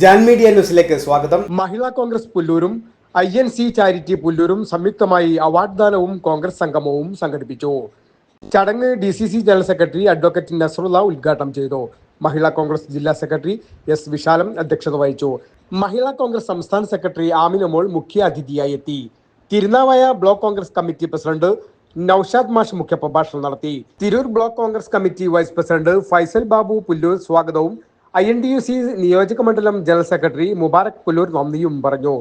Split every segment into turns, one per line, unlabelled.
ജാൻ ന്യൂസിലേക്ക് സ്വാഗതം.
മഹിളാ കോൺഗ്രസ് പുല്ലൂരും ഐ എൻ സി ചാരിറ്റി പുല്ലൂരും സംയുക്തമായി അവാർഡ് ദാനവും കോൺഗ്രസ് സംഗമവും സംഘടിപ്പിച്ചു. ചടങ്ങ് D C C general secretary advocate Nasarulla ഉദ്ഘാടനം ചെയ്തു. മഹിളാ കോൺഗ്രസ് ജില്ലാ സെക്രട്ടറി എസ് വിശാലം അധ്യക്ഷത വഹിച്ചു. മഹിളാ കോൺഗ്രസ് സംസ്ഥാന സെക്രട്ടറി ആമിനമോൾ മുഖ്യ അതിഥിയായി എത്തി. Thirunavaya block Congress committee president Noushad മാഷ് മുഖ്യപ്രഭാഷണം നടത്തി. Tirur block Congress committee vice president Faisal Babu Pullur സ്വാഗതവും I N D U C നിയോജക മണ്ഡലം ജനറൽ സെക്രട്ടറി മുബാറക് പുല്ലൂർ നന്ദിയും പറഞ്ഞു.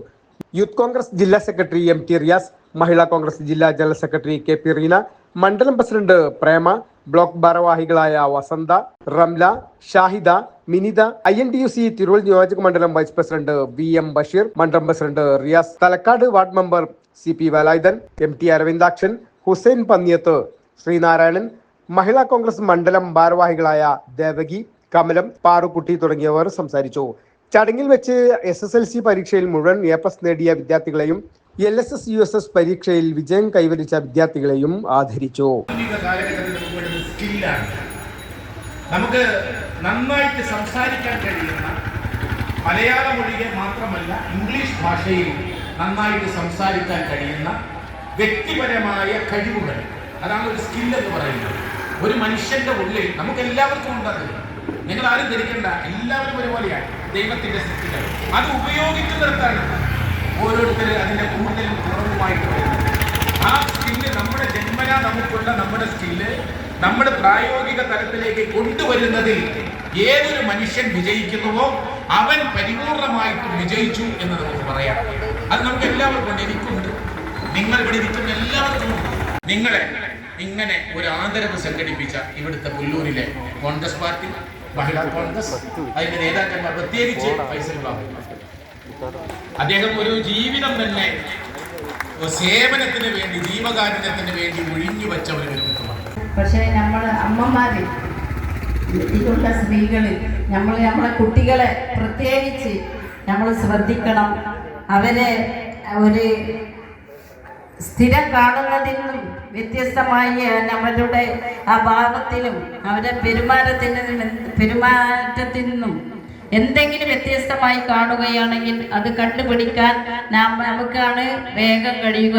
യൂത്ത് കോൺഗ്രസ് ജില്ലാ secretary M T Riyas Mahila Congress ജില്ലാ general secretary K P Reena മണ്ഡലം പ്രസിഡന്റ് പ്രേമ ബ്ലോക്ക് ഭാരവാഹികളായ Vasantha Ramla Shahida Minitha I N T U C തിരുവൽ നിയോജക മണ്ഡലം vice president V M Basheer മണ്ഡലം president Riyas Thalakkad ward member C P Velayudhan M T Aravindakshan Hussain Panniyath Sreenarayanan Mahila Congress മണ്ഡലം ഭാരവാഹികളായ ദേവകി കമലം പാറുക്കുട്ടി തുടങ്ങിയവർ സംസാരിച്ചു. ചടങ്ങിൽ വെച്ച് എസ് എസ് എൽ സി പരീക്ഷയിൽ മുഴുവൻ എ പ്ലസ് നേടിയ വിദ്യാർത്ഥികളെയും L S S U S S പരീക്ഷയിൽ വിജയം കൈവരിച്ച വിദ്യാർത്ഥികളെയും ആദരിച്ചു.
നമുക്ക് നന്നായിട്ട് സംസാരിക്കാൻ കഴിയുന്ന മലയാളം ഒഴികെ മാത്രമല്ല ഇംഗ്ലീഷ് ഭാഷയിൽ നന്നായിട്ട് സംസാരിക്കാൻ കഴിയുന്ന വ്യക്തിപരമായ കഴിവുകൾ. അതാണ് ഒരു സ്കിൽ എന്ന് പറയുന്നത്. ഒരു മനുഷ്യന്റെ ഉള്ളിൽ നമുക്ക് എല്ലാവർക്കും ഉണ്ടത്. നിങ്ങൾ ആരും ധരിക്കണ്ട. എല്ലാവരും ഒരുപോലെയാണ്. ദൈവത്തിന്റെ സൃഷ്ടികൾ. അത് ഉപയോഗിക്കുന്നിടത്താണ് ഓരോരുത്തർ അതിന്റെ കൂടുതലും കുറവുമായിട്ട് ആ സ്കില്ല് നമ്മുടെ ജന്മന നമുക്കുള്ള നമ്മുടെ സ്കില്ല് നമ്മുടെ പ്രായോഗിക തലത്തിലേക്ക് കൊണ്ടുവരുന്നതിൽ ഏതൊരു മനുഷ്യൻ വിജയിക്കുന്നുവോ അവൻ പരിപൂർണമായിട്ടും വിജയിച്ചു എന്ന് നമുക്ക് പറയാം. അത് നമുക്ക് എല്ലാവർക്കും എനിക്കുണ്ട്. നിങ്ങൾ ഇവിടെ ഇരിക്കുന്ന എല്ലാവർക്കും നിങ്ങളെ ഇങ്ങനെ ഒരു ആദരവ് സംഘടിപ്പിച്ച ഇവിടുത്തെ പുല്ലൂരിലെ കോൺഗ്രസ് പാർട്ടി മഹിളാ കോൺഗ്രസ്. അതിന്റെ നേതാക്കന്മാർ പ്രത്യേകിച്ച് ഫൈസൽ ബാബു അദ്ദേഹം ഒരു ജീവിതം തന്നെ സേവനത്തിന് വേണ്ടി ജീവകാരുണ്യത്തിന് വേണ്ടി ഒഴിഞ്ഞു വെച്ച ഒരു വ്യക്തിത്വമാണ്.
പക്ഷേ നമ്മൾ അമ്മമാര് ഇതുള്ള സ്ത്രീകളിൽ നമ്മൾ നമ്മളെ കുട്ടികളെ പ്രത്യേകിച്ച് നമ്മൾ ശ്രദ്ധിക്കണം. അവരെ ഒരു സ്ഥിരം കാണുന്നതിൽ നിന്നും വ്യത്യസ്തമായി അവരുടെ ആ ഭാവത്തിലും അവരുടെ പെരുമാറ്റത്തിനും പെരുമാറ്റത്തിൽ നിന്നും എന്തെങ്കിലും വ്യത്യസ്തമായി കാണുകയാണെങ്കിൽ അത് കണ്ടുപിടിക്കാൻ നാം നമുക്കാണ് വേഗം കഴിയുക.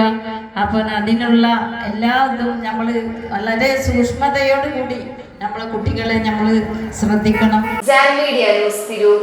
അപ്പോൾ അതിനുള്ള എല്ലാ ഇതും നമ്മൾ വളരെ സൂക്ഷ്മതയോടുകൂടി നമ്മളെ കുട്ടികളെ നമ്മൾ ശ്രദ്ധിക്കണം.